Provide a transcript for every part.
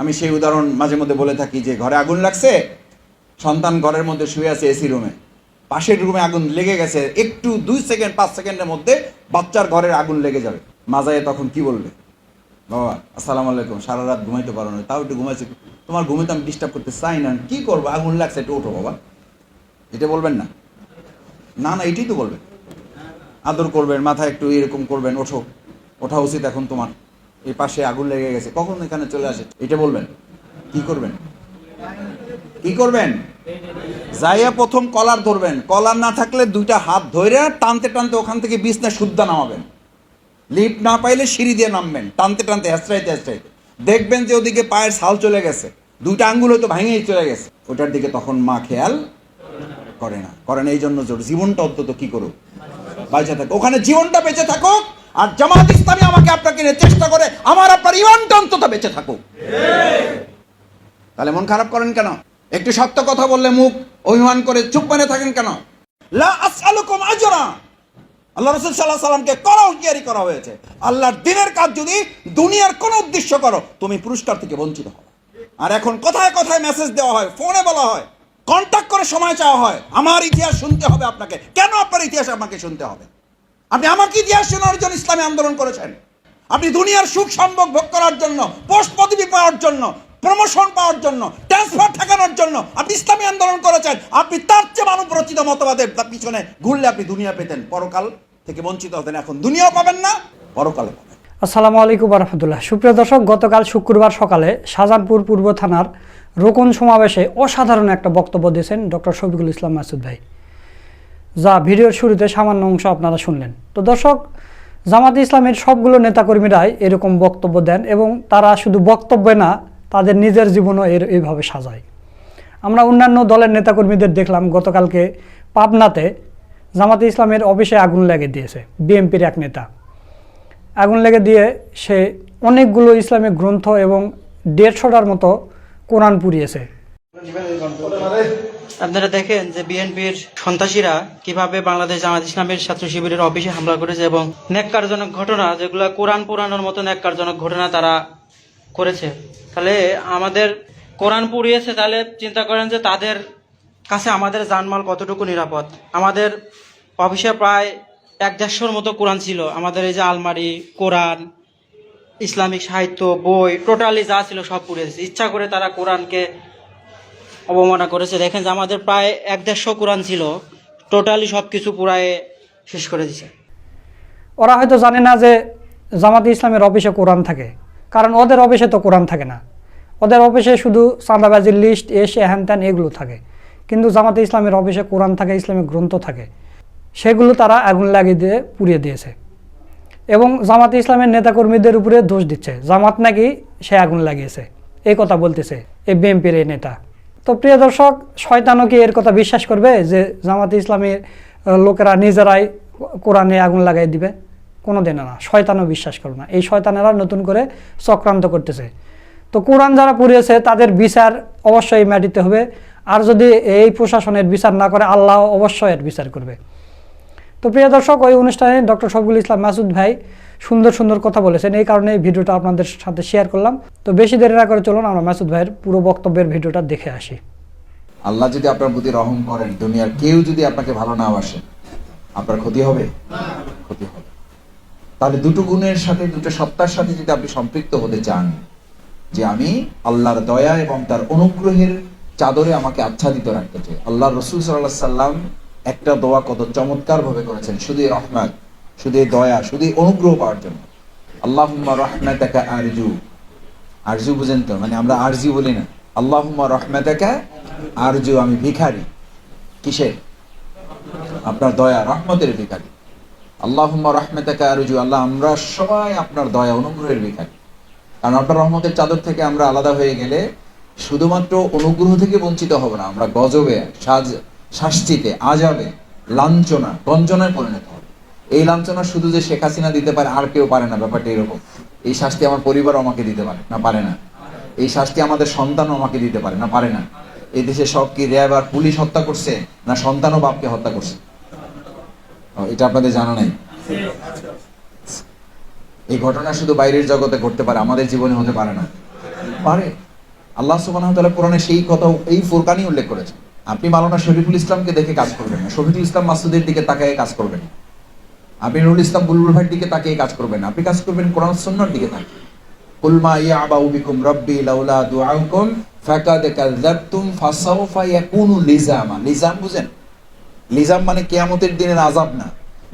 আমি সেই উদাহরণ মাঝে মধ্যে বলে থাকি যে ঘরে আগুন লাগছে, সন্তান ঘরের মধ্যে শুয়ে আছে এসি রুমে। পাশের রুমে আগুন লেগে গেছে, একটু দুই সেকেন্ড, পাঁচ সেকেন্ডের মধ্যে বাচ্চার ঘরের আগুন লেগে যাবে। মাজায় তখন কি বলবে? বাবা, আসসালামু আলাইকুম, সারা রাত ঘুমাইতে পারো না, তাও একটু ঘুমাইছে। তোমার ঘুমাইতে আমি ডিস্টার্ব করতে চাই না, কি করব? আগুন লাগছে, একটু ওঠো বাবা। এটা বলবেন না? না না, এটাই তো বলবেন। আদর করবেন, মাথায় একটু এরকম করবেন, ওঠো। ওঠা উচিত এখন তোমার। এই পাশে আগুন লেগে গেছে। কখন এখানে চলে আসে? এটা বলবেন। কি করবেন? কি করবেন? যাইয়া প্রথম কলার ধরবেন। কলার না থাকলে দুইটা হাত ধরে টানতে টানতে ওখান থেকে বিছনা শুদ্ধা নামাবেন। লিফট না পাইলে সিঁড়ি দিয়ে নামবেন। টানতে টানতে, হেঁচড়াইতে হেঁচড়াইতে। দেখবেন যে ওদিকে পায়ের ছাল চলে গেছে। দুইটা আঙ্গুল হয়তো ভাঙেই চলে গেছে। ওটার দিকে তখন মা খেয়াল করে না। করেন এই জন্য জোর। জীবনটা অন্তত কি করুক? বেঁচে থাকুক। ওখানে জীবনটা বেঁচে থাকুক। আর জামাত ইসলামী আমাকে আপনাকে নিয়ে চেষ্টা করে আমার আপনার ইমানটা অন্তত বেঁচে থাকুক। তাহলে মন খারাপ করেন কেন? একটু সত্য কথা বললে মুখ অভিমান করে চুপ মেনে থাকেন কেন? লা আল্লাহ রসুল সাল্লাহ সাল্লামকে করা হুঁশিয়ারি করা হয়েছে। আল্লাহর দিনের কাজ যদি দুনিয়ার কোনো উদ্দেশ্য করো, তুমি পুরস্কার থেকে বঞ্চিত হবে আর এখন কথায় কথায় মেসেজ দেওয়া হয় ফোনে বলা হয় কন্ট্যাক্ট করে সময় চাওয়া হয়। আমার ইতিহাস শুনতে হবে আপনাকে। কেন আপনার ইতিহাস আমাকে শুনতে হবে? আপনি আমাকে ইতিহাস শোনার জন্য ইসলামী আন্দোলন করেছেন। আপনি দুনিয়ার সুখ সম্ভোগ ভোগ করার জন্য পোস্ট পদবি পাওয়ার জন্য প্রমোশন পাওয়ার জন্য ট্রান্সফার ঠেকানোর জন্য আপনি ইসলামী আন্দোলন করেছেন। আপনি তার চেয়ে মানব রচিত মতবাদের পিছনে ঘুরলে আপনি দুনিয়া পেতেন, পরকাল থেকে বঞ্চিত হতেন। এখন দুনিয়াও পাবেন না, পরকালে পাবেন। আসসালামু আলাইকুম রহমতুল্লাহ। সুপ্রিয় দর্শক, গতকাল শুক্রবার সকালে শাহজাহানপুর পূর্ব থানার রোকন সমাবেশে অসাধারণ একটা বক্তব্য দিয়েছেন ডক্টর শফিকুল ইসলাম মাসুদ ভাই। যা ভিডিওর শুরুতে সামান্য অংশ আপনারা শুনলেন। তো দর্শক, জামাত ইসলামের সবগুলো নেতাকর্মীরাই এরকম বক্তব্য দেন এবং তারা শুধু বক্তব্যে না, তাদের নিজের জীবনও এর এইভাবে সাজায়। আমরা অন্যান্য দলের নেতাকর্মীদের দেখলাম, গতকালকে পাবনাতে জামাতে ইসলামের অফিসে আগুন লেগে দিয়েছে বিএমপির এক নেতা। আগুন লেগে দিয়ে সে অনেকগুলো ইসলামিক গ্রন্থ এবং দেড়শোটার মতো কোরআন পুড়িয়েছে। আপনারা দেখেন যে বিএনপির সন্ত্রাসীরা কীভাবে বাংলাদেশ জামাত ইসলামের ছাত্র শিবিরের অফিসে হামলা করেছে এবং ন্যাক্কারজনক ঘটনা, যেগুলো কোরআন পুরানোর মতো ন্যাক্কারজনক ঘটনা তারা করেছে। তাহলে আমাদের কোরআন পুড়িয়েছে, তাহলে চিন্তা করেন যে তাদের কাছে আমাদের জানমাল কতটুকু নিরাপদ? আমাদের অফিসে প্রায় এক দেড়শোর মতো কোরআন ছিল। আমাদের এই যে আলমারি, কোরআন, ইসলামিক সাহিত্য, বই, টোটালি যা ছিল সব পুড়িয়েছে ইচ্ছা করে তারা কোরআনকে অবমাননা করেছে। দেখেন যে আমাদের প্রায় এক দেড়শো কোরআন ছিল, টোটালি সব কিছু পুরায় শেষ করে দিছে। ওরা হয়তো জানে না যে জামাতে ইসলামের অফিসে কোরআন থাকে, কারণ ওদের অফিসে তো কোরআন থাকে না। ওদের অফিসে শুধু চাঁদাবাজির লিস্ট এসে হ্যান ত্যান এগুলো থাকে। কিন্তু জামাতে ইসলামের অফিসে কোরআন থাকে ইসলামিক গ্রন্থ থাকে। সেগুলো তারা আগুন লাগিয়ে দিয়ে পুড়িয়ে দিয়েছে। এবং জামাতে ইসলামের নেতাকর্মীদের উপরে দোষ দিচ্ছে। জামাত নাকি সে আগুন লাগিয়েছে। এই কথা বলতেছে এই বিএনপির এই নেতা। তো প্রিয় দর্শক, শয়তানও কি এর কথা বিশ্বাস করবে যে জামাতে ইসলামের লোকেরা নিজেরাই কোরআনে আগুন লাগাই দিবে? কোনো দিন না। শয়তানও বিশ্বাস করবে না। এই শয়তানেরা নতুন করে চক্রান্ত করতেছে। তো কোরআন যারা পুড়িয়েছে, তাদের বিচার অবশ্যই মাটিতে হবে। আর যদি এই প্রশাসনের বিচার না করে, আল্লাহ অবশ্যই এর বিচার করবে। তো প্রিয় দর্শক, ওই অনুষ্ঠানে ডক্টর শফিকুল ইসলাম মাসুদ ভাই সুন্দর সুন্দর কথা বলেছেন। এই কারণে এই ভিডিওটা আপনাদের সাথে শেয়ার করলাম। তো বেশি দেরি না করে চলুন, আমরা মাসুদ ভাইয়ের পুরো বক্তব্যের ভিডিওটা দেখে আসি। আল্লাহ যদি আপনার প্রতি রহম করেন, দুনিয়ার কেউ যদি আপনাকে ভালো না বাসে আপনার ক্ষতি হবে? ক্ষতি হবে। তাহলে দুটো গুণের সাথে, দুটো সত্তার সাথে যদি আপনি সম্পৃক্ত হতে চান, যে আমি আল্লাহর দয়া এবং তার অনুগ্রহের চাদরে আমাকে আচ্ছাদিত রাখতে চাই। আল্লাহ রসুল সাল্লাহ সাল্লাম একটা দোয়া কত চমৎকার ভাবে করেছেন। শুধু এই রহমত। শুধু দয়া, শুধু অনুগ্রহ পাওয়ার জন্য। আল্লাহ রহমাতাকা আরজু। আরজু বুঝেন তো? মানে আমরা আরজি বলি না। আল্লাহ রহমাতাকা আরজু, আমি ভিখারি। কিসের আপনার দয়া, রহমতের ভিখারি। আল্লাহ রহমাতাকা আরজু, আল্লাহ আমরা সবাই আপনার দয়া, অনুগ্রহের ভিখারি। কারণ আপনার রহমতের চাদর থেকে আমরা আলাদা হয়ে গেলে শুধুমাত্র অনুগ্রহ থেকে বঞ্চিত হব না। আমরা গজবে, সাজ, শাস্তিতে, আজাবে লাঞ্ছনা গঞ্জনায় পরিণত হবে। এই লাঞ্ছনা শুধু যে শেখ হাসিনা দিতে পারে, আর কেউ পারে না, ব্যাপারটা এরকম। এই শাস্তি আমার পরিবার আমাকে দিতে পারে না পারে না। এই শাস্তি আমাদের সন্তানও আমাকে দিতে পারে না পারে না। এই দেশে সব কি র্যাব আর পুলিশ হত্যা করছে, না সন্তানও বাপকে হত্যা করছে? এটা আপনাদের জানা নাই? এই ঘটনা শুধু বাইরের জগতে ঘটতে পারে, আমাদের জীবনে হতে পারে না। পারে। আল্লাহ সুবাহ তাআলা কোরআনে সেই কথা, এই ফুরকানই উল্লেখ করেছেন আপনি মালানা শরীফুল ইসলামকে দেখে কাজ করবেন না। শফিকুল ইসলাম মাসুদের দিকে তাকায় কাজ করবেন না। আপনি নুরুল ইসলাম বুলবুল ভাইয়ের দিকে তাকিয়ে কাজ করবেন। আপনি কাজ করবেন কোরআন সুন্নাহর দিকে তাকিয়ে। কুলমা ইয়াবাউ বিকুম রাব্বি লাউলা দুআউকুম ফাকাদ কাযাবতুম ফাসাউফা ইয়াকুনু লিজামা। লিজাম বুঝেন? লিজাম মানে কিয়ামতের দিনের আযাব না।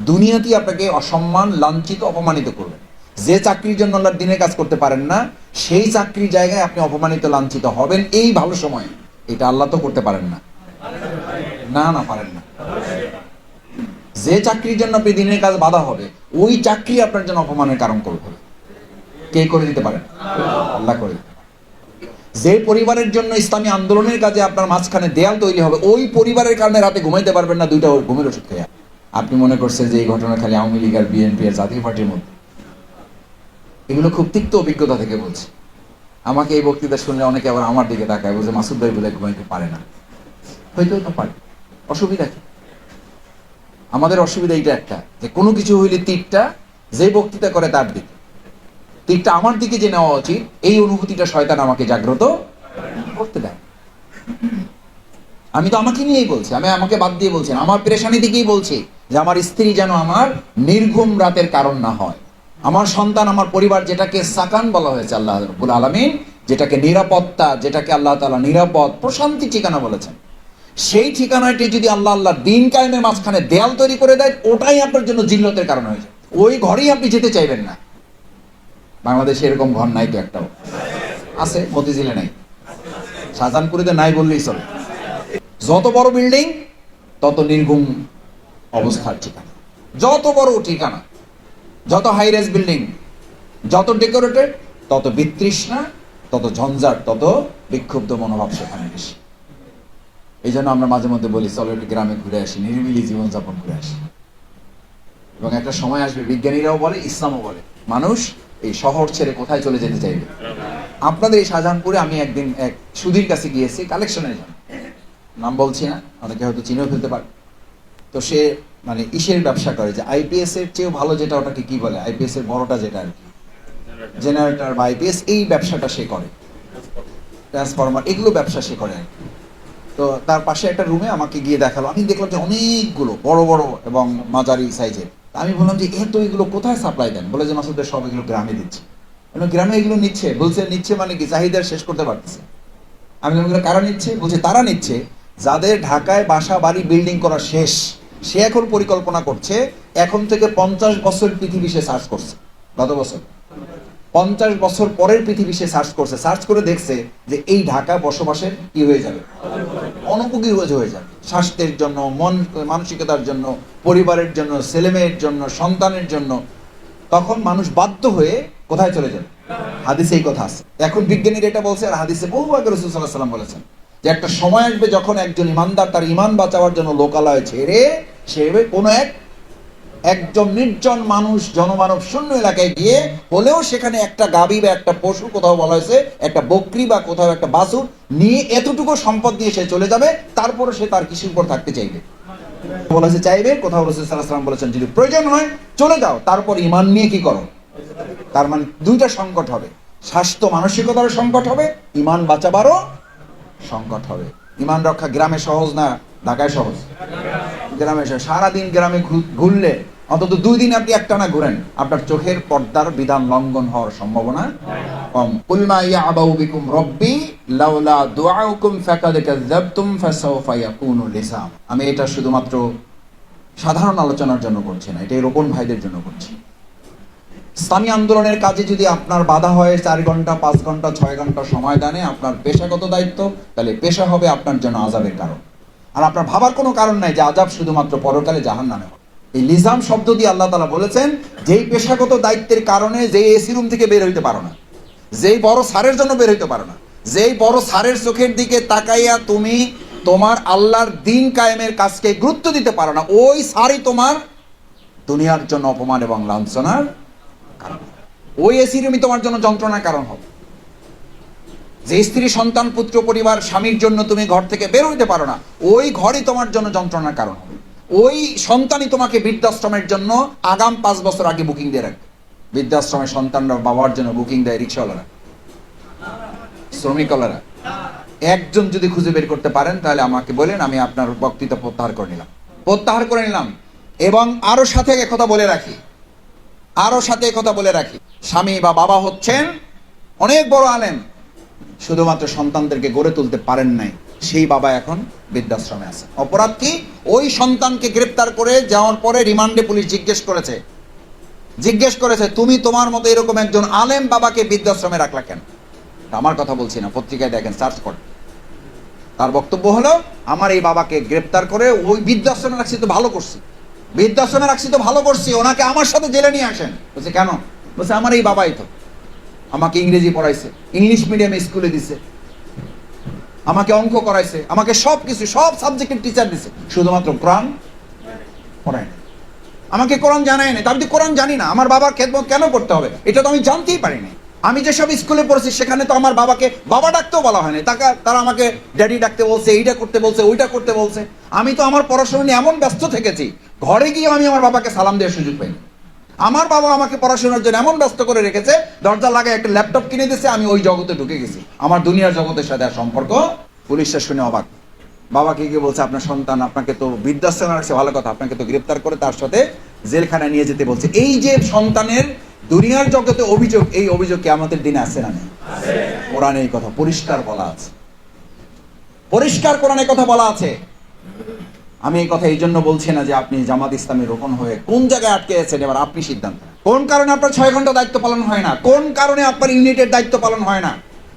দুনিয়াতেই আপনাকে অসম্মান, লাঞ্ছিত, অপমানিত করবে। যে চাকরির জন্য আল্লাহর দিনের কাজ করতে পারেন না, সেই চাকরির জায়গায় আপনি অপমানিত, লাঞ্ছিত হবেন। এই ভালো সময়। এটা আল্লাহ তো করতে পারেন না। না না, পারেন না। যে চাকরির জন্য আপনি দিনের কাজ বাধা হবে, ওই চাকরি আপনার জন্য অপমানের কারণ করবে কে করে দিতে পারেন আল্লাহ করে যে পরিবারের জন্য ইসলামী আন্দোলনের কাজে আপনার মাঝখানে দেয়াল তৈরি হবে, ওই পরিবারের কারণে রাতে ঘুমাইতে পারবেন না, দুইটা ঘুমের ওষুধ খেয়ে। আপনি মনে করছেন যে এই ঘটনা খালি আওয়ামী লীগ আর বিএনপি আর জাতীয় পার্টির মধ্যে? এগুলো খুব তিক্ত অভিজ্ঞতা থেকে বলছি। আমাকে এই বক্তৃতা শুনলে অনেকে আবার আমার দিকে তাকায়, বলছে, মাসুদ ভাই বোধহয় ঘুমাইতে পারে না। হয়তো পারে। অসুবিধা কি? আমাদের অসুবিধা এইটা একটা, যে কোনো কিছু হইলে তীরটা যে বক্তৃতা করে তার দিকে। তীরটা আমার দিকে যে নেওয়া উচিত, এই অনুভূতিটা শয়তান আমাকে জাগ্রত করতে দেয়। আমি তো আমাকে নিয়েই বলছি, আমি আমাকে বাদ দিয়ে বলছি আমার পেরেশানি দিকেই বলছি যে আমার স্ত্রী যেন আমার নির্ঘুম রাতের কারণ না হয়। আমার সন্তান, আমার পরিবার যেটাকে সাকান বলা হয়েছে আল্লাহ আলমিন, যেটাকে নিরাপত্তা, যেটাকে আল্লাহ তালা নিরাপদ, প্রশান্তি ঠিকানা বলেছেন। সেই ঠিকানাটি যদি আল্লাহ আল্লাহ দিন কায়েমের মাঝখানে দেয়াল তৈরি করে দেয়, ওটাই আপনার জন্য জিল্লতের কারণ হয়ে যায়। ওই ঘরেই আপনি যেতে চাইবেন না। বাংলাদেশে এরকম ঘর নাই তো একটাও। আছে, মতিঝিলে নাই। শাহজাহানপুরিতে নাই বললেই চলে। যত বড় বিল্ডিং তত নির্গুম অবস্থার ঠিকানা। যত বড় ঠিকানা, যত হাই রেস বিল্ডিং যত ডেকোরেটেড তত বিতৃষ্ণা, তত ঝঞ্ঝাট, তত বিক্ষুব্ধ মনোভাব সেখানে বেশি। এই জন্য আমরা মাঝে মধ্যে বলি, চলো একটু গ্রামে ঘুরে আসি, নিরিবিলি জীবনযাপন করে আসি। এবং একটা সময় আসবে, বিজ্ঞানীরাও বলে, ইসলামও বলে, মানুষ এই শহর ছেড়ে কোথায় চলে যেতে চাইবে? আপনাদের এই শাহজাহানপুরে আমি একদিন এক সুধীর কাছে গিয়েছি, কালেকশনের জন্য। নাম বলছি না, অনেকে হয়তো চিনেও ফেলতে পারে। তো সে মানে ইসের ব্যবসা করে যে আইপিএস এর চেয়েও ভালো যেটা ওটাকে কি বলে? আইপিএস এর বড়টা যেটা আর কি? জেনারেটর বা আইপিএস এই ব্যবসাটা সে করে। ট্রান্সফরমার এগুলো ব্যবসা সে করে আর কি। তো তার পাশে একটা রুমে আমাকে গিয়ে দেখাল। আমি দেখলাম যে অনেকগুলো, বড় বড় এবং মাঝারি সাইজের আমি বললাম যে, এত এগুলো কোথায় সাপ্লাই দেন? বলে যে মাসুদের সব এগুলো গ্রামে দিচ্ছে। গ্রামে এগুলো নিচ্ছে? বলছে, নিচ্ছে মানে কি? চাহিদা শেষ করতে পারতেছে। আমি এগুলো কারা নিচ্ছে? বলছে, তারা নিচ্ছে যাদের ঢাকায় বাসা, বাড়ি বিল্ডিং করা শেষ। সে এখন পরিকল্পনা করছে, এখন থেকে পঞ্চাশ বছর পৃথিবী সে সার্চ করছে, গত বছর। পঞ্চাশ বছর পরের পৃথিবী সে সার্চ করছে। সার্চ করে দেখছে যে এই ঢাকা বসবাসের কি হয়ে যাবে। অনুপযোগী হয়ে যাবে। স্বাস্থ্যের জন্য, মন, মানসিকতার জন্য, পরিবারের জন্য, ছেলেমেয়ের জন্য, সন্তানের জন্য। তখন মানুষ বাধ্য হয়ে কোথায় চলে যাবে? হাদিসে এই কথা আছে। এখন বিজ্ঞানীরা এটা বলছে আর হাদিসে বহু আগে রসুল সাল্লাহ সাল্লাম বলেছেন যে একটা সময় আসবে যখন একজন ইমানদার তার ইমান বাঁচাবার জন্য লোকালয় ছেড়ে সে কোনো এক একজন নির্জন মানুষ, জনমানব শূন্য এলাকায় গিয়ে হলেও সেখানে একটা গাবি বা একটা পশু, কোথাও বলা হয়েছে, একটা বকরি বা কোথাও একটা বাছুর নিয়ে এতটুকু সম্পদ নিয়ে সে চলে যাবে তারপরে সে তার কৃষির উপর থাকতে চাইবে। বলা হয়েছে চাইবে, কোথাও রসুল সাল্লাহ বলেছেন, যদি প্রয়োজন হয়, চলে যাও, তারপর ইমান নিয়ে কি করো? তার মানে দুইটা সংকট হবে। স্বাস্থ্য মানসিকতারও সংকট হবে ইমান বাঁচাবারও সংকট হবে। ইমান রক্ষা গ্রামে সহজ না ঢাকায় সহজ? গ্রামে। সারাদিন গ্রামে ঘুরলে অন্তত দুই দিন আপনি একটানা ঘুরেন। আপনার চোখের পর্দার বিধান লঙ্ঘন হওয়ার সম্ভাবনা কম। কুলমা ইয়াবাউ বিকুম রব্বি, লাউলা দুআউকুম ফাকাদ কাযাবতুম ফাসাউফা ইয়াকুনু লিসাম। আমি এটা শুধুমাত্র সাধারণ আলোচনার জন্য করছি না, এটা রোপণ ভাইদের জন্য করছি। ইসলামী আন্দোলনের কাজে যদি আপনার বাধা হয়, চার ঘণ্টা, পাঁচ ঘণ্টা, ছয় ঘণ্টা সময় দানে আপনার পেশাগত দায়িত্ব, তাহলে পেশা হবে আপনার জন্য আজাবের কারণ। আর আপনার ভাবার কোনো কারণ নাই যে আজাব শুধুমাত্র পরকালে জাহান নামে হবে। এই লিজাম শব্দ দিয়ে আল্লাহ তালা বলেছেন, যেই পেশাগত দায়িত্বের কারণে যে এসি রুম থেকে বের হইতে পারো না, যেই বড় সারের জন্য বের হইতে পারো না, যেই বড় সারের চোখের দিকে তাকাইয়া তুমি তোমার আল্লাহর দিন কায়েমের কাজকে গুরুত্ব দিতে পারো না, ওই সারই তোমার দুনিয়ার জন্য অপমান এবং লাঞ্ছনার কারণ। ওই এসি রুমই তোমার জন্য যন্ত্রণার কারণ হবে। যে স্ত্রী, সন্তান, পুত্র, পরিবার, স্বামীর জন্য তুমি ঘর থেকে বের হইতে পারো না, ওই ঘরই তোমার জন্য যন্ত্রণার কারণ হবে। ওই সন্তানই তোমাকে বৃদ্ধাশ্রমের জন্য আগাম পাঁচ বছর আগে বুকিং দিয়ে রাখবে। বৃদ্ধাশ্রমের সন্তানরা বাবার জন্য বুকিং দেয় রিক্সাওয়ালারা শ্রমিকলারা একজন যদি খুঁজে বের করতে পারেন, তাহলে আমাকে বলেন, আমি আপনার বক্তৃতা প্রত্যাহার করে নিলাম। প্রত্যাহার করে নিলাম। এবং আরও সাথে কথা বলে রাখি। আরও সাথে কথা বলে রাখি। স্বামী বা বাবা হচ্ছেন অনেক বড় আলেম, শুধুমাত্র সন্তানদেরকে গড়ে তুলতে পারেন নাই। সেই বাবা এখন বৃদ্ধাশ্রমে আছে। অপরাধ কি? ওই সন্তানকে গ্রেপ্তার করে যাওয়ার পরে রিমান্ডে পুলিশ জিজ্ঞেস করেছে। জিজ্ঞেস করেছে, তুমি তোমার মতো এরকম একজন আলেম বাবাকে বৃদ্ধাশ্রমে রাখলা কেন? আমার কথা বলছি না, পত্রিকায় দেখেন, সার্চ করেন। তার বক্তব্য হলো, আমার এই বাবাকে গ্রেপ্তার করে ওই বৃদ্ধাশ্রমে রাখছি তো ভালো করছি। বৃদ্ধাশ্রমে রাখছি তো ভালো করছি, ওনাকে আমার সাথে জেলে নিয়ে আসেন। বলছে, কেন? বলছে, আমার এই বাবাই তো। আমাকে ইংরেজি পড়াইছে, ইংলিশ মিডিয়ামে স্কুলে দিছে। আমাকে অঙ্ক করাইছে, আমাকে সব কিছু সব সাবজেক্টের টিচার দিছে, শুধুমাত্র কোরআন পড়ায় আমাকে কোরআন জানায় না আমি তো কোরআন জানি না, আমার বাবার খেদমত কেন করতে হবে? এটা তো আমি জানতেই পারি না আমি যেসব স্কুলে পড়েছি, সেখানে তো আমার বাবাকে বাবা ডাকতেও বলা হয়নি তাকে, তারা আমাকে ড্যাডি ডাকতে বলছে, এইটা করতে বলছে, ওইটা করতে বলছে। আমি তো আমার পড়াশোনা নিয়ে এমন ব্যস্ত থেকেছি, ঘরে গিয়ে আমি আমার বাবাকে সালাম দেওয়ার সুযোগ পাইনি। আমার বাবা আমাকে পড়াশোনার জন্য এমন ব্যস্ত করে রেখেছে, দরজা লাগায় একটা ল্যাপটপ কিনে দিয়েছে আমি ওই জগতে ঢুকে গেছি। আমার দুনিয়ার জগতের সাথে আর সম্পর্ক পুলিশটা শুনে অবাক। বাবাকে গিয়ে বলছে, আপনার সন্তান আপনাকে তো বৃদ্ধাশ্রমে রাখছে, ভালো কথা, আপনাকে তো গ্রেপ্তার করে তার সাথে জেলখানায় নিয়ে যেতে বলছে। এই যে সন্তানের দুনিয়ার জগতে অভিযোগ, এই অভিযোগ কি আমাদের দিনে আছে না নেই কোরআনে এই কথা পরিষ্কার বলা আছে। পরিষ্কার কোরআনে কথা বলা আছে। আমি এই কথা এই জন্য বলছি না যে আপনি জামাত ইসলামের রোপণ হয়ে কোন জায়গায় আটকে আছেন, এবার আপনি সিদ্ধান্ত কোন কারণে আপনার ছয় ঘণ্টা দায়িত্ব পালন হয় না? কোন কারণে আপনার ইউনিটের দায়িত্ব পালন হয় না?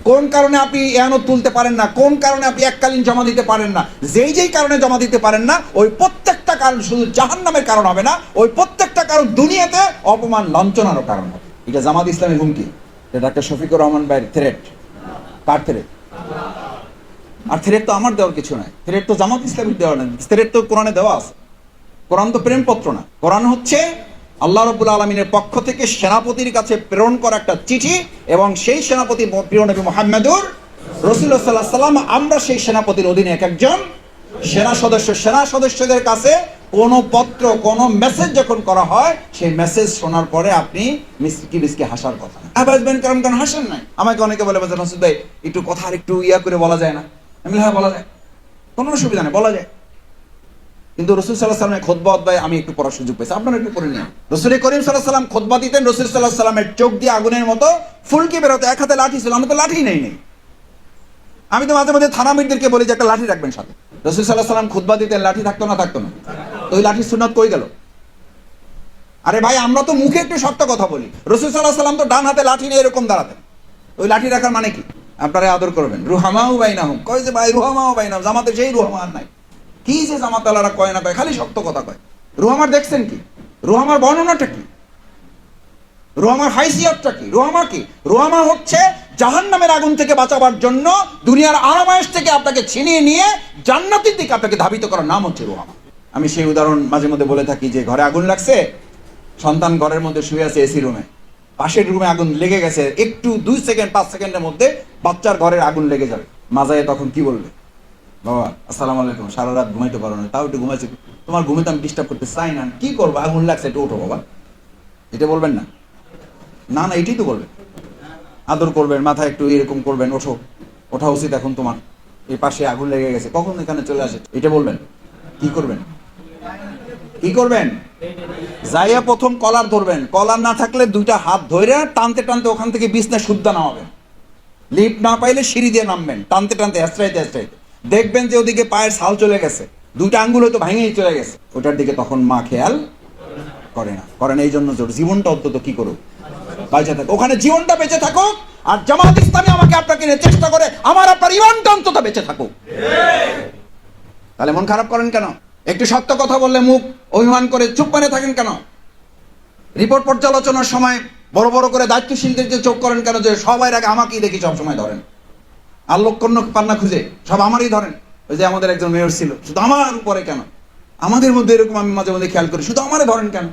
কোন কারণে আপনি এয়ানত তুলতে পারেন না? কোন কারণে আপনি এককালীন জমা দিতে পারেন না? যেই যেই কারণে জমা দিতে পারেন না, ওই প্রত্যেকটা কারণ শুধু জাহান নামের কারণ হবে না, ওই প্রত্যেকটা কারণ দুনিয়াতে অপমান, লাঞ্ছনারও কারণ হবে। এটা জামাত ইসলামের হুমকি। এটা ডাক্তার শফিকুর রহমান ভাইয়ের থ্রেট কার থ্রেট আর থ্রেট তো আমার দেওয়ার কিছু নাই। থ্রেট তো জামাত ইসলামের দেওয়া নাই। থ্রেট তো কোরআনে দেওয়া আছে। কোরআন তো প্রেমপত্র না। কোরআন হচ্ছে আল্লাহ রবুল আলমিনের পক্ষ থেকে সেনাপতির কাছে প্রেরণ করা একটা চিঠি এবং সেই সেনাপতি প্রিয় নবী মোহাম্মদুর রসুল্লাহ সাল্লাম আমরা সেই সেনাপতির অধীনে এক একজন সেনা সদস্য, সেনা সদস্যদের কাছে কোনো পত্র, কোনো মেসেজ যখন করা হয়, সেই মেসেজ শোনার পরে আপনি মিসকি মিসকি হাসার কথা আবাসবেন কারণ কারণ হাসেন নাই? আমাকে অনেকে বলে নসুদ ভাই, একটু কথা আর একটু ইয়া করে বলা যায় না। আমি হ্যাঁ বলা যায়। কোনো অসুবিধা নেই, বলা যায়। কিন্তু রসুল সাল্লাহ সাল্লামের খোদবা অধ্যায় আমি একটু পড়ার সুযোগ পেয়েছি। আপনারা একটু পড়ে নিন। রসুল করিম সাল্লাহ সাল্লাম খোদবা দিতেন, রসুল সাল্লাহ সাল্লামের চোখ দিয়ে আগুনের মতো ফুলকি বেরোতো এক হাতে লাঠি ছিল আমি তো লাঠি নেই নেই। আমি তো মাঝে মাঝে থানা মিটদেরকে বলি যে, একটা লাঠি রাখবেন সাথে। রসুল সাল্লাহ সাল্লাম খুদবা দিতেন, লাঠি থাকতো না থাকতো না। তো ওই লাঠির সুন্নত কই গেল? আরে ভাই, আমরা তো মুখে একটু শক্ত কথা বলি। রসুল সাল্লাহ সাল্লাম তো ডান হাতে লাঠি নিয়ে এরকম দাঁড়াতেন। ওই লাঠি রাখার মানে কি? আপনারা আদর করবেন। রুহামাও বাই না হুম কয় যে, ভাই, রুহামাও বাই না জামাতে সেই রুহামা আর নাই। কি যে জামাত আলারা কয় না কয়, খালি শক্ত কথা কয়। রুহামার দেখছেন কি? রুহামার বর্ণনাটা কি? রোহামার হাইসিয়াতটা কি? রোহামা কি? রোহামা হচ্ছে জাহান নামের আগুন থেকে বাঁচাবার জন্য দুনিয়ার আরামায়েশ থেকে আপনাকে ছিনিয়ে নিয়ে জান্নাতের দিকে আপনাকে ধাবিত করার নাম হচ্ছে রোহামা। আমি সেই উদাহরণ মাঝে মধ্যে বলে থাকি যে, ঘরে আগুন লাগছে, সন্তান ঘরের মধ্যে শুয়ে আছে এসি রুমে পাশের রুমে আগুন লেগে গেছে, একটু দুই সেকেন্ড পাঁচ সেকেন্ডের মধ্যে বাচ্চার ঘরের আগুন লেগে যাবে। মাজায় তখন কি বলবে? বাবা, আসসালামু আলাইকুম, সারা রাত ঘুমাইতে পারো না, তাও একটু ঘুমাইছে। তোমার ঘুমাইতে আমি ডিস্টার্ব করতে চাই না? কি করব? আগুন লাগছে, একটু ওঠো বাবা। এটা বলবেন না? না না, এটাই তো বলবেন আদর করবেন, মাথায় একটু এরকম করবেন, ওঠো। ওঠা উচিত এখন তোমার। এই পাশে আগুন লেগে গেছে, কখন এখানে চলে আসে? এটা বলবেন। কি করবেন? কি করবেন? যাইয়া প্রথম কলার ধরবেন। কলার না থাকলে দুইটা হাত ধরে টানতে টানতে ওখান থেকে বিছনা শুদ্ধ নামাবেন লিফট না পাইলে সিঁড়ি দিয়ে নামবেন টানতে টানতে হেসরাইতে হেসরাইতে দেখবেন যে ওদিকে পায়ের ছাল চলে গেছে। দুইটা আঙ্গুল হয়তো ভেঙেই চলে গেছে। ওটার দিকে তখন মা খেয়াল করে না। করেন এই জন্য জোর। জীবনটা অন্তত কি করুক? বেঁচে থাকুক। ওখানে জীবনটা বেঁচে থাকুক আর জামাত ইসলামী আমাকে আপনাকে নিয়ে চেষ্টা করে আমার আপনার ইমানটা অন্তত বেঁচে থাকুক। তাহলে মন খারাপ করেন কেন? একটু সত্য কথা বললে মুখ অভিমান করে চুপ মেরে থাকেন কেন? রিপোর্ট পর্যালোচনার সময় বড় বড় করে দায়িত্বশীলদের যে চোখ করেন কেন যে সবাই আগে আমাকেই দেখি সব সময় ধরেন। আর লক্ষণ্য পান্না খুঁজে সব আমারই ধরেন। ওই যে আমাদের একজন মেয়র ছিল, শুধু আমার উপরে কেন? আমাদের মধ্যে এরকম আমি মাঝে মধ্যে খেয়াল করি, শুধু আমারে ধরেন কেন?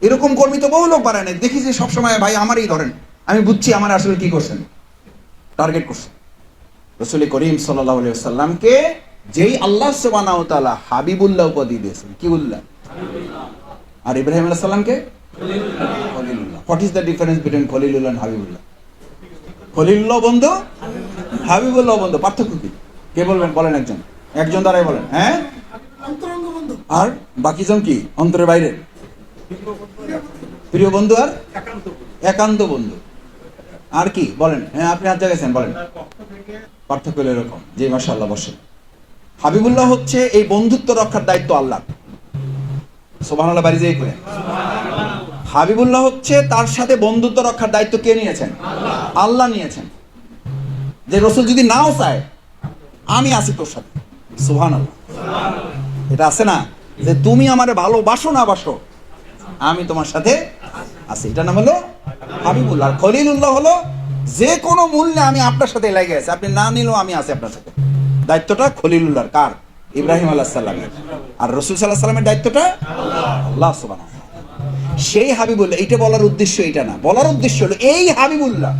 এরকম কর্মী তো বহু লোক বাড়ায় নাই, দেখি যে সবসময় ভাই আমারই ধরেন। আমি বুঝছি আমার আসলে কি করছেন। টার্গেট করছেন। রসুল করিম সাল্লাহ সাল্লামকে যেই আল্লাহ তাআলা হাবিবুল্লাহ উপাধি দিয়েছেন কি উল্লাহ আর ইব্রাহিম আলাহ সাল্লামকে Khalilullah. What is the difference between Khalilullah and Habibullah? Khalilullah বন্ধু হাবিবুল্লাহ বন্ধু পার্থক্য কি? কে বলবেন? বলেন একজন। একজন দ্বারাই বলেন হ্যাঁ? আর বাকিজন কি? অন্তরের বাইরে। প্রিয় বন্ধু আর? একান্ত বন্ধু। আর কি? বলেন। হ্যাঁ আপনি হাত জায়গাছেন বলেন। পার্থক্য এরকম যে মাসাল্লাহ বসেন হাবিবুল্লাহ হচ্ছে এই বন্ধুত্ব রক্ষার দায়িত্ব আল্লাহ সোবাহান্লাহ বাড়ি যেয়ে করে হাবিবুল্লাহ হচ্ছে তার সাথে বন্ধুত্ব রক্ষার দায়িত্ব কে নিয়েছেন? আল্লাহ নিয়েছেন। যে রসুল যদি নাও চায়, আমি আছি তোর সাথে। সুহান এটা আছে না? যে তুমি আমারে ভালোবাসো, না বাসো, আমি তোমার সাথে আছি। এটা নাম হলো হাবিবুল্লাহ। খলিলুল্লাহ হলো যে কোনো মূল্যে আমি আপনার সাথে লেগে আছি। আপনি না নিলেও আমি আছি আপনার সাথে। দায়িত্বটা খলিলুল্লাহর, কার? ইব্রাহিম আল্লাহ সাল্লামের আর রসুল সাল্লাহ সাল্লামের দায়িত্বটা? আল্লাহ সুবাহ সেই হাবিবুল্লাহ, এইটা বলার উদ্দেশ্য এটা না। বলার উদ্দেশ্য হলো এই হাবিবুল্লাহ,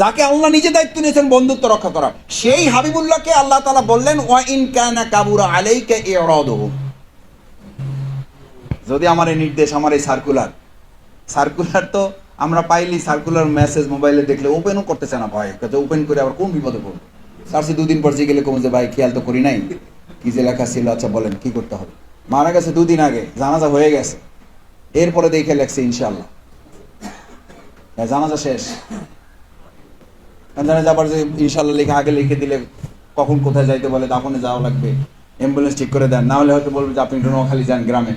যাকে আল্লাহ নিজে দায়িত্ব নিয়েছেন বন্ধুত্ব রক্ষা করা সেই হাবিবুল্লাহকে আল্লাহ তাআলা বললেন, ওয়া কানা কাবুরা আলাইকা ইরাদুহু। যদি আমার এই নির্দেশ, আমার এই সার্কুলার সার্কুলার তো আমরা পাইলি, সার্কুলার, মেসেজ, মোবাইলে দেখলে ওপেনও করতেছে না ভয় ওপেন করে আবার কোন বিপদে পড়ব? সার্সি দুদিন পর গেলে কমে যে, ভাই, খেয়াল তো করি নাই। কি যে লেখা ছিল আচ্ছা বলেন, কি করতে হবে? মারা গেছে দুদিন আগে, জানাজা হয়ে গেছে। এরপরে দেখে লেখছে ইনশাল্লাহ জানাজা শেষ। জানা যাবার যে ইনশাল্লাহ লিখে, আগে লিখে দিলে কখন কোথায় যাইতে বলে, দাফনে যাওয়া লাগবে। অ্যাম্বুলেন্স ঠিক করে দেন। না হলে হয়তো বলবে যে, আপনি একটু নোয়াখালী যান গ্রামে।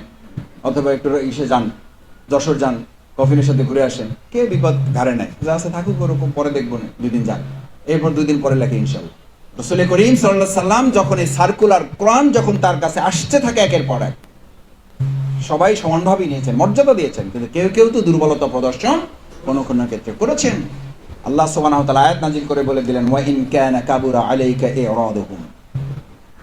অথবা একটু ইসে যান, যশোর যান, কফিনের সাথে ঘুরে আসেন। কে বিপদ ঘাড়ে নেয় যা আছে থাকুক, ওরকম, পরে দেখব না, দুদিন যান এরপর দুদিন পরে লেখে ইনশাল্লাহ রসুল করিম সাল্লাহ সাল্লাম যখন এই সার্কুলার কোরআন যখন তার কাছে আসতে থাকে একের পর এক, সবাই সমানভাবেই নিয়েছেন, মর্যাদা দিয়েছেন, কিন্তু কেউ কেউ তো দুর্বলতা প্রদর্শন কোন কোন ক্ষেত্রে করেছেন। আল্লাহ সুবহানাহু তাআলা আয়াত নাজিল করে বলে দিলেন, ওয়া ইন কানা কাবুরা আলাইকা ইরাদুহুম।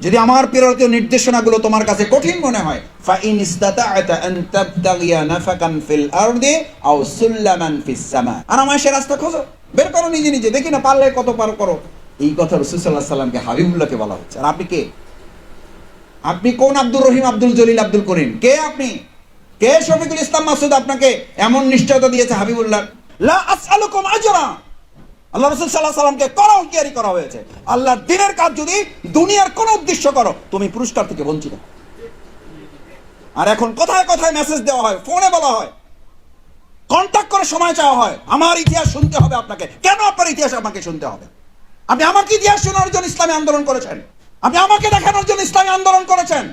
যদি আমার প্রেরিত নির্দেশনাগুলো তোমার কাছে কঠিন মনে হয়, ফা ইন ইসতাতা'তা আন তাবতাগিয়া নাফাকান ফিল আরদি আও সুল্লামান ফিস সামা। আরামায়েশের রাস্তা খোঁজো, বের করো নিজে নিজে, দেখি না পারলে কত পার করো। এই কথা রাসূল সাল্লাল্লাহু আলাইহি সাল্লামকে হাবিবুল্লাহকে বলা হচ্ছে। আর আপনি কে? আপনি কোন আব্দুর রহিম, আব্দুল জলিল, আব্দুল করিম? কে আপনি? কে শফিকুল ইসলাম মাসুদ আপনাকে এমন নিশ্চয়তা দিয়েছে হাবিবুল্লাহ? লা আসআলুকুম আজরা। আল্লাহ রসুল সাল্লাহ সাল্লামকে করা হুঁশিয়ারি করা হয়েছে। আল্লাহর দিনের কাজ যদি দুনিয়ার কোন উদ্দেশ্য করো, তুমি পুরস্কার থেকে বঞ্চিত। আর এখন কোথায় কোথায় মেসেজ দেওয়া হয়? ফোনে বলা হয়। কন্ট্যাক্ট করে সময় চাওয়া হয়। আমার ইতিহাস শুনতে হবে আপনাকে। কেন আপনার ইতিহাস আমাকে শুনতে হবে? আপনি আমাকে ইতিহাস শোনার জন্য ইসলামী আন্দোলন করেছেন। আপনি আমাকে দেখানোর জন্য ইসলামী আন্দোলন করেছেন।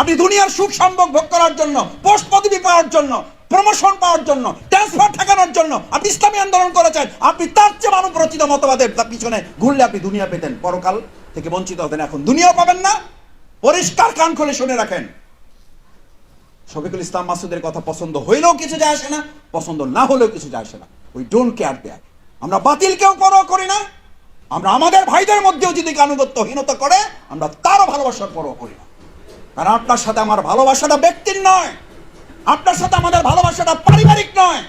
আপনি দুনিয়ার সুখ সম্ভোগ ভোগ করার জন্য পোস্ট পদবি পাওয়ার জন্য প্রমোশন পাওয়ার জন্য ট্রান্সফার ঠেকানোর জন্য আপনি ইসলামী আন্দোলন করেছেন। আপনি তার চেয়ে মানব রচিত মতবাদের পিছনে ঘুরলে আপনি দুনিয়া পেতেন। পরকাল থেকে বঞ্চিত হতেন। এখন দুনিয়াও পাবেন না। পরিষ্কার কান খুলে শুনে রাখেন। শফিকুল ইসলাম মাসুদের কথা পছন্দ হইলেও কিছু যায় আসে না, পছন্দ না হলেও কিছু যায় আসে না। উই ডোন্ট কেয়ার দেয়ার আমরা বাতিলকেও পরোয়া করি না। আমরা আমাদের ভাইদের মধ্যেও যদি আনুগত্যহীনতা করে, আমরা তারও ভালোবাসার পরোয়া করি না। কারণ আপনার সাথে আমার ভালোবাসাটা ব্যক্তির নয়। আপনার সাথে আমাদের ভালোবাসাটা পারিবারিক নয়।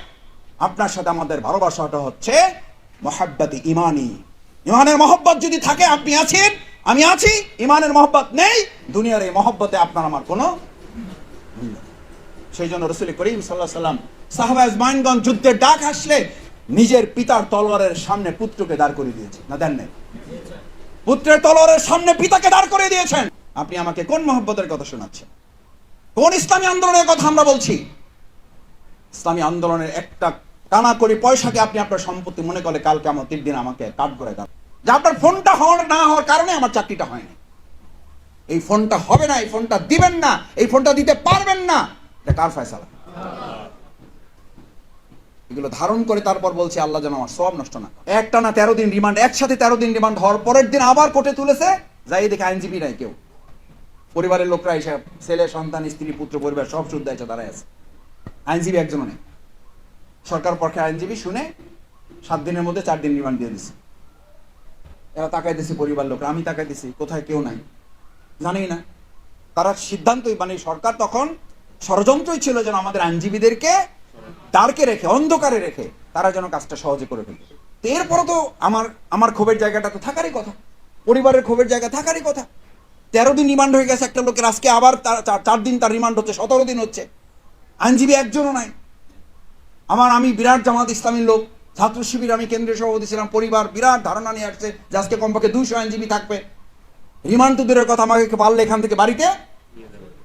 আপনার সাথে আমাদের ভালোবাসাটা হচ্ছে মহাব্বাতি ইমানি। ইমানের মহব্বত যদি থাকে, আপনি আছেন, আমি আছি, ইমানের মহব্বত নেই, দুনিয়ার এই মহব্বতে আপনার আমার কোনো সেই জন্য রসুল করিম সাল্লাহ সাল্লাম সাহাবাজ মাইনগঞ্জ যুদ্ধের ডাক আসলে নিজের পিতার তলোয়ারের সামনে পুত্রকে দাঁড় করে দিয়েছে না, দেন নাই। পুত্রের তলোয়ারের সামনে পিতাকে দাঁড় করে দিয়েছেন। আপনি আমাকে কোন মহব্বতের কথা শোনাচ্ছেন? কোন ইসলামী আন্দোলনের কথা আমরা বলছি? ইসলামী আন্দোলনের একটা কানা করি পয়সাকে আপনি আপনার সম্পত্তি মনে করে কালকে আমার তিন দিন আমাকে কাট করে দেন যে আপনার ফোনটা হওয়ার, না হওয়ার কারণে আমার চাকরিটা হয়নি। এই ফোনটা হবে না, এই ফোনটা দিবেন না, এই ফোনটা দিতে পারবেন না। এটা কার ফয়সালা? এগুলো ধারণ করে, তারপর বলছে, আল্লাহ যেন আমার সব নষ্ট না একটা না তেরো দিন রিমান্ড একসাথে তেরো দিন রিমান্ড হওয়ার পরের দিন আবার কোর্টে তুলেছে, যাই দেখে আইনজীবী নাই কেউ। পরিবারের লোকরা এসে ছেলে, সন্তান, স্ত্রী, পুত্র, পরিবার সব শুদ্ধ আছে তারাই আছে। আইনজীবী একজনও নেই। সরকার পক্ষে আইনজীবী শুনে সাত দিনের মধ্যে চার দিন রিমান্ড দিয়ে দিছে। এরা তাকাই দিছে পরিবার লোকরা, আমি তাকাই দিছি কোথায় কেউ নাই। জানি না। তারা সিদ্ধান্তই মানে সরকার তখন ষড়যন্ত্রই ছিল যেন আমাদের আইনজীবীদেরকে দাঁড়কে রেখে, অন্ধকারে রেখে তারা যেন কাজটা সহজে করে ফেলে। তো এরপরও তো আমার আমার ক্ষোভের জায়গাটা তো থাকারই কথা। পরিবারের ক্ষোভের জায়গা থাকারই কথা। তেরো দিন রিমান্ড হয়ে গেছে একটা লোকের, আজকে আবার চার দিন তার রিমান্ড হচ্ছে, সতেরো দিন হচ্ছে। আইনজীবী একজনও নাই। আমার আমি বিরাট জামাত ইসলামীর লোক, ছাত্র শিবির আমি কেন্দ্রীয় সভাপতি ছিলাম, পরিবার বিরাট ধারণা নিয়ে আসছে যে আজকে কমপক্ষে দুইশো আইনজীবী থাকবে। রিমান্ড তো দূরের কথা, আমাকে পারলে এখান থেকে বাড়িতে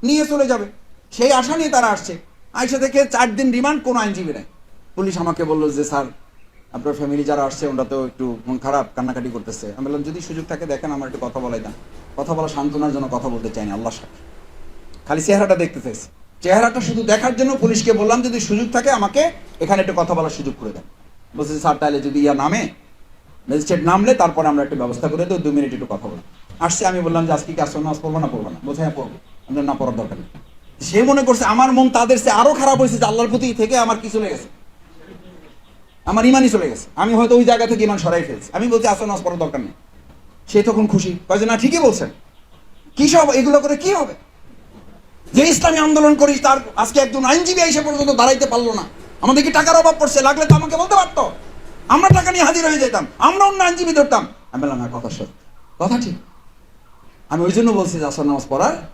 নিয়ে চলে যাবে। সেই আশা নিয়ে তারা আসছে। আইসা থেকে চার দিন রিমান্ড কোনো আইনজীবী নেই। পুলিশ আমাকে বলল যে, স্যার, আপনার ফ্যামিলি যারা আসছে ওরা তো একটু মন খারাপ, কান্নাকাটি করতেছে। আমি বললাম, যদি সুযোগ থাকে, দেখেন, আমার একটু কথা বলাই দেন। কথা বলা সান্ত্বনার জন্য কথা বলতে চাইনি আল্লাহ সাথে। খালি চেহারাটা দেখতে চাইছি। চেহারাটা শুধু দেখার জন্য পুলিশকে বললাম, যদি সুযোগ থাকে, আমাকে এখানে একটু কথা বলার সুযোগ করে দেন। বলছে, স্যার, তাহলে যদি ইয়া নামে, ম্যাজিস্ট্রেট নামলে, তারপরে আমরা একটু ব্যবস্থা করে দেবো, দু মিনিট একটু কথা বলব আসছে, আমি বললাম যে, আজকে কি আসলে নামাজ পড়ব না? পড়ব না হ্যাঁ পড়ব। আমাদের না, পড়ার দরকার নেই। সে মনে করছে আমার মন তাদের সে আরও খারাপ হয়েছে যে আল্লাহর প্রতি থেকে আমার কি চলে গেছে? আমার ইমানই চলে গেছে। আমি হয়তো ওই জায়গা থেকে ইমান সরাই ফেলছি। আমি বলছি আসলে নামাজ পড়ার দরকার নেই। সে তখন খুশি। কয়েছে না, ঠিকই বলছেন। কি সব, এগুলো করে কি হবে? যে ইসলামী আন্দোলন করিস, তার আজকে একজন আইনজীবী এসে পর্যন্ত দাঁড়াইতে পারল না। আমাদের কি টাকার অভাব পড়ছে, লাগলে তো আমাকে বলতে পারতো। আমরা টাকা নিয়ে হাজির হয়ে যেতাম, আমরা অন্য আইনজীবী ধরতাম। আমি বললাম কথা সত্য। কথা ঠিক। আমি ওই জন্য বলছি যে আসর নামাজ পড়ার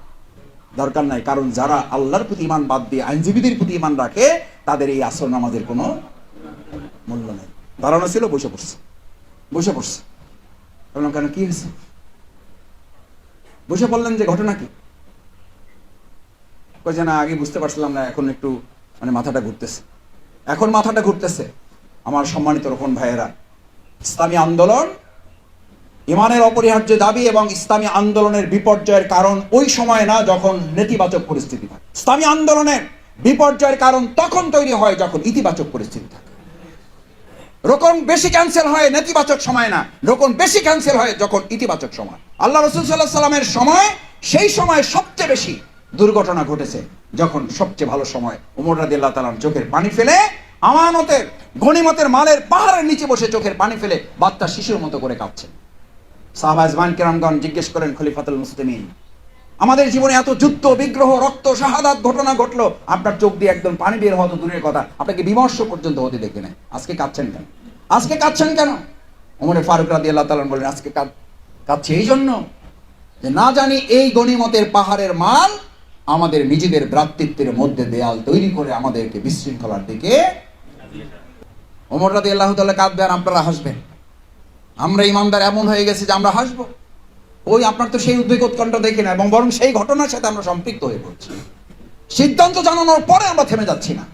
দরকার নাই। কারণ যারা আল্লাহর প্রতি ইমান বাদ দিয়ে আইনজীবীদের প্রতি ইমান রাখে, তাদের এই আসর নামাজের কোনো মূল্য নেই। দাঁড়ানো ছিল, বসে পড়ছে। বসে পড়ছে। বললাম, কেন, কি হয়েছে? বসে পড়লেন যে, ঘটনা কি? যে না, আগে বুঝতে পারছিলাম না, এখন একটু মানে মাথাটা ঘুরতেছে। এখন মাথাটা ঘুরতেছে। আমার সম্মানিত রকম ভাইয়েরা, ইসলামী আন্দোলন ইমানের অপরিহার্য দাবি এবং ইসলামী আন্দোলনের বিপর্যয়ের কারণ ওই সময় না, যখন নেতিবাচক পরিস্থিতি থাকে। ইসলামী আন্দোলনের বিপর্যয়ের কারণ তখন তৈরি হয় যখন ইতিবাচক পরিস্থিতি থাকে। রকম বেশি ক্যান্সেল হয় নেতিবাচক সময় না রকম বেশি ক্যান্সেল হয় যখন ইতিবাচক সময়। আল্লাহ রসুল সাল্লাহ সাল্লামের সময়, সেই সময় সবচেয়ে বেশি দুর্ঘটনা ঘটেছে যখন সবচেয়ে ভালো সময় উমর রাদি আল্লাহ তালার চোখের পানি ফেলে আমানতের, গণিমতের মালের পাহাড়ের নিচে বসে চোখের পানি ফেলে বাচ্চা শিশুর মতো করে কাঁপছে। সাহবাজমান কেরামগণ জিজ্ঞেস করেন খলিফাতুল মুসলিমিন আমাদের জীবনে এত যুদ্ধ বিগ্রহ রক্ত শাহাদাত ঘটনা ঘটলো আপনার চোখ দিয়ে একদম পানি বের হওয়া তো দূরের কথা আপনাকে বিমর্ষ পর্যন্ত হতে দেখে নেয় আজকে কাঁদছেন কেন? আজকে কাঁদছেন কেন? ওমরে ফারুক রাদি আল্লাহ তালান বলেন আজকে কাঁদ কাঁদছে এই জন্য যে না জানি এই গণিমতের পাহাড়ের মাল আমাদের নিজেদের ভ্রাতৃত্বের মধ্যে দেয়াল তৈরি করে আমাদেরকে বিশৃঙ্খলার দিকে ওমর রাদি আল্লাহ তাল্লাহ কাঁদবে আর আপনারা হাসবেন। আমরা ইমানদার এমন হয়ে গেছে যে আমরা হাসবো। ওই আপনার তো সেই উদ্বেগ উৎকণ্ঠ দেখি না, এবং বরং সেই ঘটনার সাথে আমরা সম্পৃক্ত হয়ে পড়ছি। সিদ্ধান্ত জানানোর পরে আমরা থেমে যাচ্ছি না।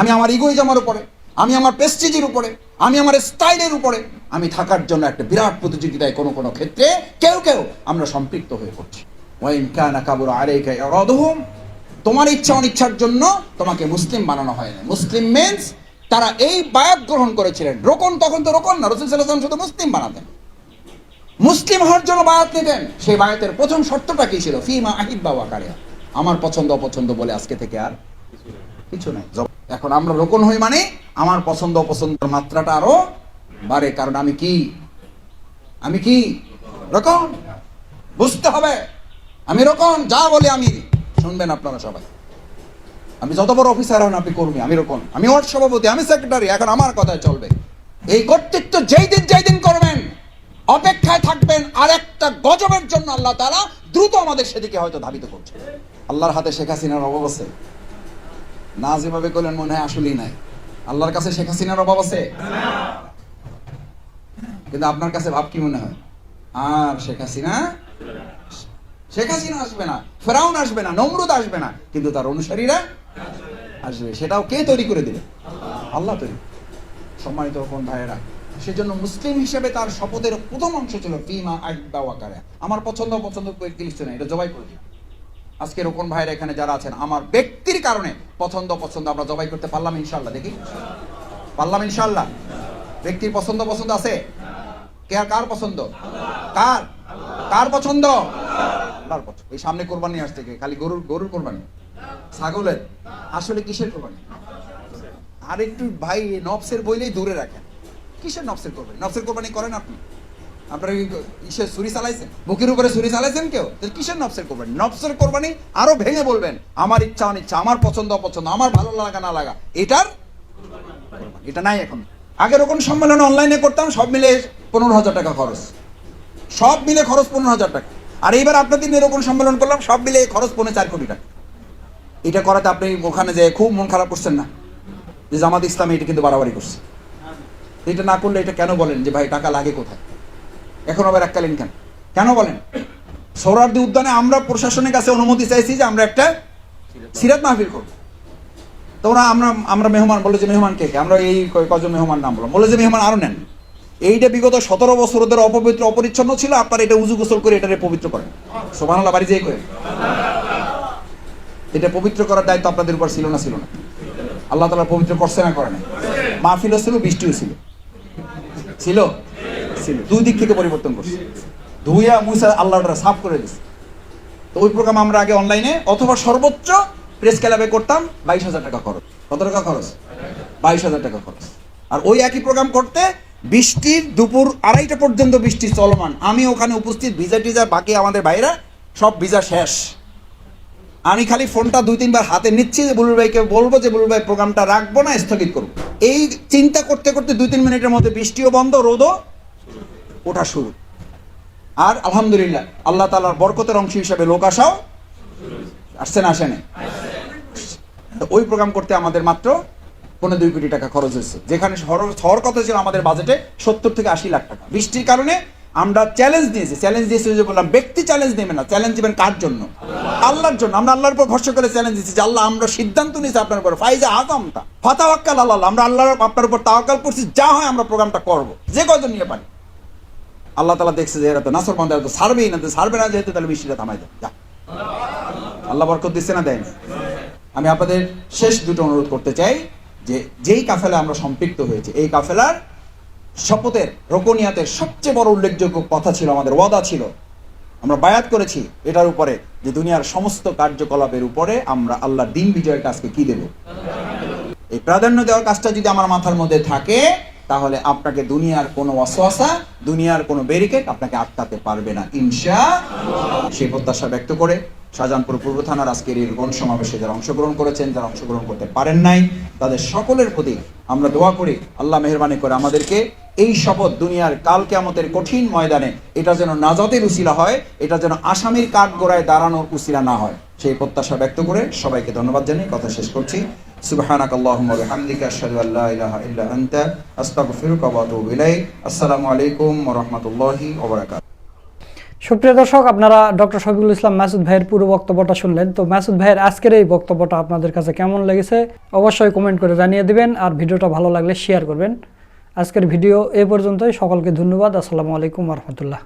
আমি আমার ইগোইজমের উপরে, আমি আমার পেস্টিজের উপরে, আমি আমার স্টাইলের উপরে, আমি থাকার জন্য একটা বিরাট প্রতিযোগিতায় কোনো কোনো ক্ষেত্রে কেউ কেউ আমরা সম্পৃক্ত হয়ে পড়ছি। কানা ইরাদুহুম, তোমার ইচ্ছা অনিচ্ছার জন্য তোমাকে মুসলিম বানানো হয় না মুসলিম মিন্স তারা এই বায়াত গ্রহণ করেছিলেন। রোকন তখন তো রোকন না, রসুল সাল্লাহ শুধু মুসলিম বানাতেন। মুসলিম হওয়ার জন্য বায়াত নিতেন। সেই বায়াতের প্রথম শর্তটা কি ছিল? ফিমা বাবা ওয়াকারিয়া আমার পছন্দ অপছন্দ বলে আজকে থেকে আর কিছু নাই। এখন আমরা রোকন হই মানে আমার পছন্দ অপছন্দের মাত্রাটা আরও বাড়ে। কারণ আমি কি? আমি কি? রকম বুঝতে হবে। আমি রকম যা বলে আমি। শুনবেন আপনারা সবাই। আমি যত বড় অফিসার হন আপনি কর্মী, আমি রকম। আমি ওয়ার্ড সভাপতি, আমি সেক্রেটারি এখন আমার কথায় চলবে। এই কর্তৃত্ব যেই দিন যেই দিন করবেন, অপেক্ষায় থাকবেন আর একটা গজবের জন্য আল্লাহ তাআলা দ্রুত আমাদের সেদিকে হয়তো ধাবিত করছে। আল্লাহর হাতে শেখ হাসিনার অভাব আছে। না যেভাবে করলেন মনে হয় আসলেই নাই। আল্লাহর কাছে শেখ হাসিনার অভাব আছে? কিন্তু আপনার কাছে ভাব কি মনে হয়? আর শেখ হাসিনা? শেখ হাসিনা আসবে না, ফেরাউন আসবে না, নমরুদ আসবে না। কিন্তু তার অনুসারীরা আসবে। সেটাও কে তৈরি করে দিবে? আল্লাহ তৈরি। সম্মানিত কোন ভাইয়েরা, সেজন্য মুসলিম হিসেবে তার শপথের প্রথম অংশ ছিল, ফিমা ওয়াকারে আমার পছন্দ অপছন্দ লিখছে না এটা জবাই করে আজকে রোকন ভাইয়েরা এখানে যারা আছেন, আমার ব্যক্তির কারণে পছন্দ পছন্দ আমরা জবাই করতে পারলাম ইনশাল্লাহ দেখি। পারলাম ইনশাল্লাহ ব্যক্তির পছন্দ পছন্দ আছে? কে কার পছন্দ? কার? কার পছন্দ? পছন্দ। এই সামনে কোরবানি আসছে খালি গরুর গরুর কোরবানি। ছাগলের। আসলে কিসের কোরবানি আর একটু ভাই, নবসের বইলেই দূরে রাখেন। কিসের নবসের কোরবানি নবসের কোরবানি করেন আপনি। আপনারা ইসে ছুরি চালাইছেন? বুকের উপরে ছুরি চালাইছেন কেউ? কিসের নবসের কোরবানি? নবসের কোরবানি আরও ভেঙে বলবেন, আমার ইচ্ছা, অনিচ্ছা, আমার পছন্দ, অপছন্দ, আমার ভালো লাগা, না লাগা। এটার এটা নাই এখন। আগের ওরকম সম্মেলন অনলাইনে করতাম, সব মিলে পনেরো হাজার টাকা খরচ। সব মিলে খরচ পনেরো হাজার টাকা। আর এইবার আপনাদের এরকম সম্মেলন করলাম, সব মিলে খরচ পনেরো চার কোটি টাকা। এটা করাতে আপনি ওখানে যে খুব মন খারাপ করছেন না? যে জামাত ইসলামী এটা কিন্তু বাড়াবাড়ি করছে। এটা না করলে এটা কেন বলেন যে ভাই টাকা লাগে কোথায়? এখন আবার এককালীন কেন? কেন বলেন? সৌরার্দি উদ্যানে আমরা প্রশাসনের কাছে অনুমতি চাইছি যে আমরা একটা সিরাত মাহফিল করব। তো ওরা আমরা আমরা মেহমান, বলে যে মেহমান কে? আমরা এই কজন মেহমান নাম বললাম। বলে যে মেহমান আরও নেন। এইটা বিগত সতেরো বছর ওদের অপবিত্র, অপরিচ্ছন্ন ছিল, আপনারা এটা উজু গোসল করে এটারে পবিত্র করেন। সোভানাল্লাহ বাড়ি যেয়ে করে এটা পবিত্র করার দায়িত্ব আপনাদের উপর ছিল না ছিল না। আল্লাহ তালা পবিত্র করছে না, করে না মাহফিলও ছিল, বৃষ্টিও ছিল। ছিল? ছিল। দুই দিক থেকে পরিবর্তন করছে। ধুইয়া মুসা আল্লাহটা সাফ করে দিচ্ছে তো ওই প্রোগ্রাম আমরা আগে অনলাইনে অথবা সর্বোচ্চ প্রেস ক্লাবে করতাম, বাইশ হাজার টাকা খরচ। কত টাকা খরচ? বাইশ হাজার টাকা খরচ। আর ওই একই প্রোগ্রাম করতে বৃষ্টির দুপুর আড়াইটা পর্যন্ত বৃষ্টি চলমান। আমি ওখানে উপস্থিত ভিজা টিজা বাকি আমাদের বাইরা সব ভিজা শেষ। আমি খালি ফোনটা দুই তিনবার হাতে নিচ্ছি যে বুলুল ভাইকে বলব যে বুলুল ভাই প্রোগ্রামটা রাখব না, স্থগিত করব এই চিন্তা করতে করতে দুই তিন মিনিটের মধ্যে বৃষ্টিও বন্ধ, রোদও ওঠা শুরু। আর আলহামদুলিল্লাহ, আল্লাহ তালার বরকতের অংশ হিসাবে লোক আসাও আসছে না আসেনি তো ওই প্রোগ্রাম করতে আমাদের মাত্র পনেরো দুই কোটি টাকা খরচ হয়েছে। যেখানে হর- হওয়ার কথা ছিল আমাদের বাজেটে সত্তর থেকে আশি লাখ টাকা। বৃষ্টির কারণে আমরা চ্যালেঞ্জ দিয়েছি চ্যালেঞ্জ দিয়েছি যে বললাম, ব্যক্তি চ্যালেঞ্জ নেবেন না চ্যালেঞ্জ দিবেন কার জন্য? আল্লাহর জন্য। আমরা আল্লাহর উপর ভরসা করে চ্যালেঞ্জ দিচ্ছি যে আল্লাহ, আমরা সিদ্ধান্ত নিয়েছি আপনার উপর। ফাইজা আজমতা ফাতাওয়াক্কাল আল্লাহ আমরা আল্লাহর আপনার উপর তাওয়াক্কাল করছি, যা হয় আমরা প্রোগ্রামটা করব। যে কজন নিয়ে পারি? আল্লাহ তালা দেখছে যে এরা তো নাসর বন্ধ তো সারবেই না সারবে না যেহেতু, তাহলে বৃষ্টিটা থামাই দেয় যা। আল্লাহ বরকত দিচ্ছে না, দেয়নি। আমি আপনাদের শেষ দুটো অনুরোধ করতে চাই যে, যেই কাফেলা আমরা সম্পৃক্ত হয়েছে, এই কাফেলার শপথের রোকনিয়াতের সবচেয়ে বড় উল্লেখযোগ্য কথা ছিল, আমাদের ওয়াদা ছিল। আমরা বায়াত করেছি এটার উপরে যে দুনিয়ার সমস্ত কার্যকলাপের উপরে আমরা আল্লাহ দিন বিজয়ের কাজকে কি দেব? এই প্রাধান্য দেওয়ার কাজটা যদি আমার মাথার মধ্যে থাকে, তাহলে আপনাকে দুনিয়ার কোনো অসোয়াসা দুনিয়ার কোনো ব্যারিকেড আপনাকে আটকাতে পারবে না, ইনশা সেই প্রত্যাশা ব্যক্ত করে শাহজাহানপুর পূর্ব থানার আজকের এই গণ সমাবেশে যারা অংশগ্রহণ করেছেন, যারা অংশগ্রহণ করতে পারেন নাই, তাদের সকলের প্রতি আমরা দোয়া করি, আল্লাহ মেহরবানি করে আমাদেরকে এই শপথ দুনিয়ার কাল কেয়ামতের কঠিন ময়দানে এটা যেন নাজাতের উসিলা হয়, এটা যেন আসামির কাঠ গোড়ায় দাঁড়ানোর উসিলা না হয়। সেই প্রত্যাশা ব্যক্ত করে সবাইকে ধন্যবাদ জানিয়ে কথা শেষ করছি। সুপ্রিয় দর্শক, আপনারা ডক্টর শফিকুল ইসলাম মাসুদ ভাইয়ের পুরো বক্তব্যটা শুনলেন। তো মাসুদ ভাইয়ের আজকের এই বক্তব্যটা আপনাদের কাছে কেমন লেগেছে? অবশ্যই কমেন্ট করে জানিয়ে দিবেন, আর ভিডিওটা ভালো লাগলে শেয়ার করবেন। আজকের ভিডিও এ পর্যন্তই। সকলকে ধন্যবাদ। আসসালামু আলাইকুম রহমতুল্লাহ।